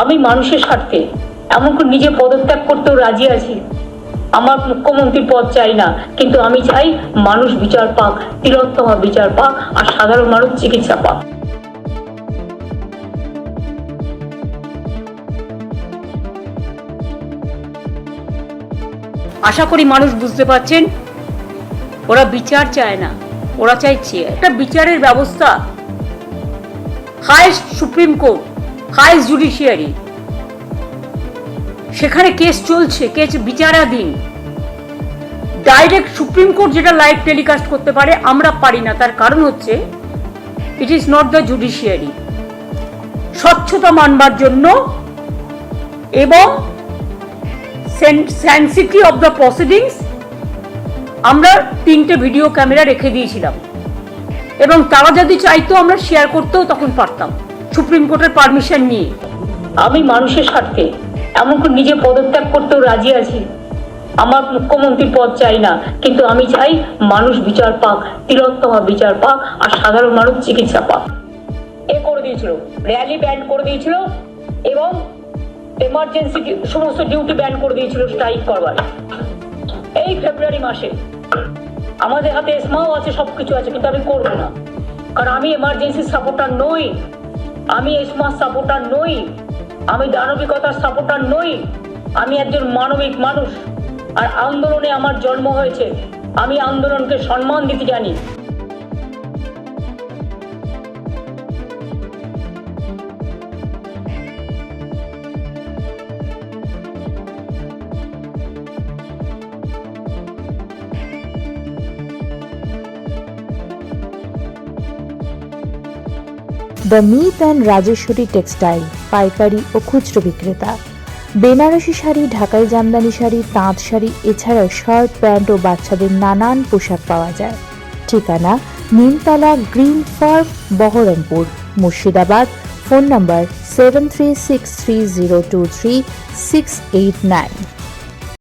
আমি মানুষের স্বার্থে এমনকি নিজে পদত্যাগ করতেও রাজি আছি। আমার মুখ্যমন্ত্রীর পদ চাই না, কিন্তু আমি চাই মানুষ বিচার পাক, তিলোত্তমা বিচার পাক, আর সাধারণ মানুষ চিকিৎসা পাক। আশা করি মানুষ বুঝতে পারছেন, ওরা বিচার চায় না, ওরা চাইছে একটা বিচারের ব্যবস্থা, highest supreme court highest judiciary সেখানে কেস চলছে কেস বিচারাধীন। ডাইরেক্ট সুপ্রিম কোর্ট যেটা লাইভ টেলিকাস্ট করতে পারে, আমরা পারি না। তার কারণ হচ্ছে it is not the judiciary স্বচ্ছতা মানবার জন্য এবং সেন্সিটি অফ দ্য প্রসিডিংস আমরা তিনটে ভিডিও ক্যামেরা রেখে দিয়েছিলাম। এবং তারা যদি চাইতো, আমরা শেয়ার করতেও তখন পারতাম। সুপ্রিম কোর্টের পারমিশন নিয়ে। আমি মানুষের স্বার্থে এমনকি নিজে পদত্যাগ করতেও রাজি আছি। আমার মুখ্যমন্ত্রীর পদ চাই না, কিন্তু আমি চাই মানুষ বিচার পাক, তিলোত্তমা বিচার পাক, আর সাধারণ মানুষ চিকিৎসা পাক। এ করে দিয়েছিল র্যালি ব্যান করে দিয়েছিল, এবং এমার্জেন্সি সমস্ত ডিউটি ব্যান করে দিয়েছিল স্ট্রাইক করবার। এই ফেব্রুয়ারি মাসে আমাদের হাতে এসমাও আছে সব কিছু আছে, কিন্তু আমি করব না। কারণ আমি এমার্জেন্সি সাপোর্টার নই। আমি এসমার সাপোর্টার নই, আমি দানবিকতার সাপোর্টার নই, আমি একজন মানবিক মানুষ। আর আন্দোলনে আমার জন্ম হয়েছে, আমি আন্দোলনকে সম্মান দিতে জানি। The Mit and Rajeshwari textile পাইকারি ও খুচরো বিক্রেতা। বেনারসি শাড়ি, ঢাকাই জামদানি শাড়ি, তাঁত শাড়ি, এছাড়াও শার্ট, প্যান্ট ও বাচ্চাদের নানান পোশাক পাওয়া যায়। ঠিকানা Nimtala green farm Baharampur. Murshidabad, phone number seven three six three zero two three six eight nine.